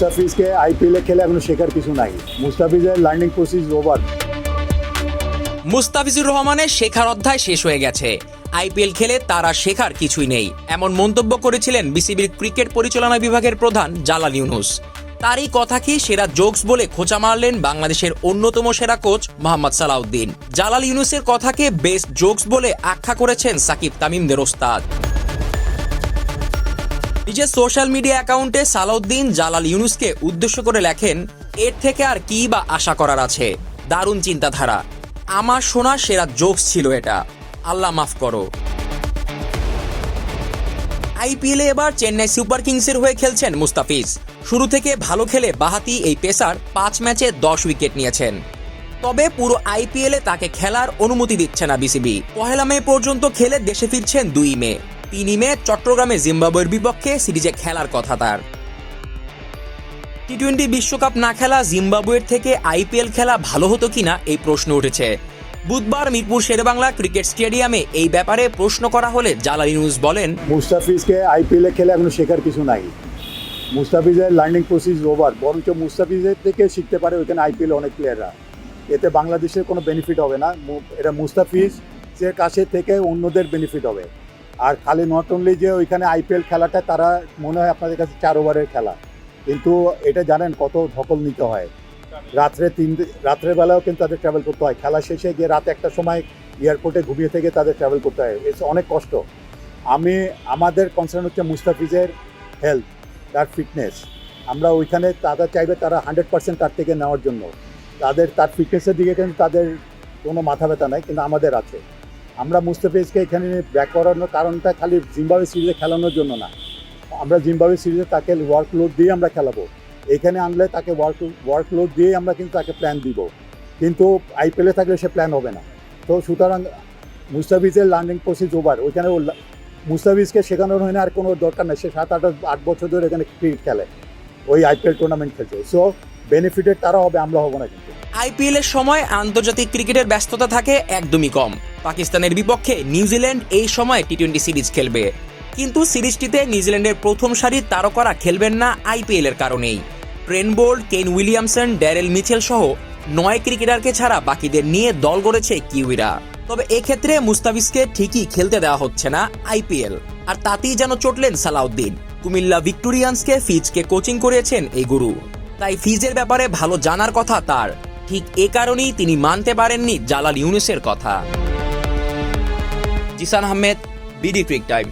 মুস্তাফিজকে আইপিএলে খেলে এখনও শেখার কিছু নাই। মুস্তাফিজের লার্নিং প্রসেস ওভার মুস্তাফিজুর রহমানের শেখার অধ্যায় শেষ হয়ে গেছে। আইপিএল খেলে তারা শেখার কিছুই নেই। এমন মন্তব্য করেছিলেন বিসিবির ক্রিকেট পরিচালনা বিভাগের প্রধান জালাল ইউনুস। তারই কথাকে সেরা জোকস বলে খোঁচা মারলেন বাংলাদেশের অন্যতম সেরা কোচ মোহাম্মদ সালাউদ্দিন। জালাল ইউনুসের কথাকে বেস্ট জোকস বলে আখ্যা করেছেন সাকিব তামিমদের ওস্তাদ। নিজের সোশ্যাল মিডিয়া অ্যাকাউন্টে সালাউদ্দিন জালাল ইউনুসকে উদ্দেশ্য করে লেখেন, এর থেকে আর কি বা আশা করার আছে? দারুণ চিন্তাধারা। আমার শোনা সেরা জোকস ছিল এটা। আল্লাহ মাফ করো। আইপিএলে এবার চেন্নাই সুপার কিংসের হয়ে খেলছেন মুস্তাফিজ। শুরু থেকে ভালো খেলে বাহাতি এই পেসার পাঁচ ম্যাচে দশ উইকেট নিয়েছেন। তবে পুরো আইপিএলে তাকে খেলার অনুমতি দিচ্ছে না বিসিবি। পহেলা মে পর্যন্ত খেলে দেশে ফিরছেন দুই মে। তিনই মে চট্টগ্রামে জিম্বাবুয়ের বিপক্ষে সিরিজে খেলার কথা তার। টি টোয়েন্টি বিশ্বকাপ না খেলা জিম্বাবুয়ের থেকে আইপিএল খেলা ভালো হতো কিনা এই প্রশ্ন উঠেছে। বুধবার মিরপুর শেরেবাংলা ক্রিকেট স্টেডিয়ামে এই ব্যাপারে প্রশ্ন করা হলে জালাল নিউজ বলেন, মুস্তাফিজকে আইপিএলে খেলে এখনও শেখার কিছু নাই। মুস্তাফিজের লার্নিং প্রসেস ওভার বরঞ্চ মুস্তাফিজের থেকে শিখতে পারে ওইখানে আইপিএল অনেক প্লেয়াররা এতে বাংলাদেশের কোনো বেনিফিট হবে না। এটা মুস্তাফিজের কাছে থেকে অন্যদের বেনিফিট হবে। আর খালি নট অনলি যে ওইখানে আইপিএল খেলাটা, তারা মনে হয় আপনাদের কাছে চার ওভারের খেলা। কিন্তু এটা জানেন কত ধকল নিতে হয়। রাত্রে তিন রাত্রের বেলাও কিন্তু তাদের ট্রাভেল করতে হয়। খেলা শেষে গিয়ে রাতে একটা সময় এয়ারপোর্টে ঘুমিয়ে থেকে তাদের ট্রাভেল করতে হয়। এসে অনেক কষ্ট। আমি, আমাদের কনসার্ন হচ্ছে মুস্তাফিজের হেলথ তার ফিটনেস আমরা ওইখানে তারা চাইবে তারা হান্ড্রেড পার্সেন্ট তার থেকে নেওয়ার জন্য। তাদের, তার ফিটনেসের দিকে কিন্তু তাদের কোনো মাথা ব্যথা নাই, কিন্তু আমাদের আছে। আমরা মুস্তাফিজকে এখানে ব্যাক করানোর কারণটা খালি জিম্বাবুয়ে সিরিজে খেলানোর জন্য না। আমরা জিম্বাবুয়ে সিরিজে তাকে ওয়ার্কলোড দিয়ে আমরা খেলাবো। এখানে আনলে তাকে ওয়ার্ক ওয়ার্কলোড দিয়ে আমরা কিন্তু তাকে প্ল্যান দিব। কিন্তু আইপিএলে থাকলে সে প্ল্যান হবে না। তো সুতরাং মুস্তাফিজের লার্নিং প্রসেস ওভার ওইখানে মুস্তাফিজকে শেখানোর হয় না আর কোনো দরকার নেই। সে সাত আট আট বছর ধরে এখানে ক্রিকেট খেলে। ওই আইপিএল টুর্নামেন্ট খেলছে। সো বেনিফিটেড তারা হবে, আমরা হব না কিন্তু। আইপিএল এর সময় আন্তর্জাতিক ক্রিকেটের ব্যস্ততা থাকে একদমই কম। পাকিস্তানের বিপক্ষে নিউজিল্যান্ড এই সময় টি টোয়েন্টি সিরিজ খেলবে। কিন্তু সিরিজটিতে নিউজিল্যান্ডের প্রথম সারির তারকারা খেলবেন না আইপিএল এর কারণেই। Trent Boult Kane Williamson Daryl Mitchell সহ নয় ক্রিকেটারকে ছাড়া বাকিদের নিয়ে দল গড়েছে কিউইরা। তবে এক্ষেত্রে মুস্তাফিজকে ঠিকই খেলতে দেওয়া হচ্ছে না আইপিএল। আর তাতেই যেন চটলেন সালাউদ্দিন। কুমিল্লা ভিক্টোরিয়ান্সকে ফিজকে কোচিং করেছেন এই গুরু। তাই ফিজের ব্যাপারে ভালো জানার কথা তার। ঠিক এ কারণেই তিনি মানতে পারেননি জালাল ইউনুসের কথা। Zisan Ahmed, BD crick time.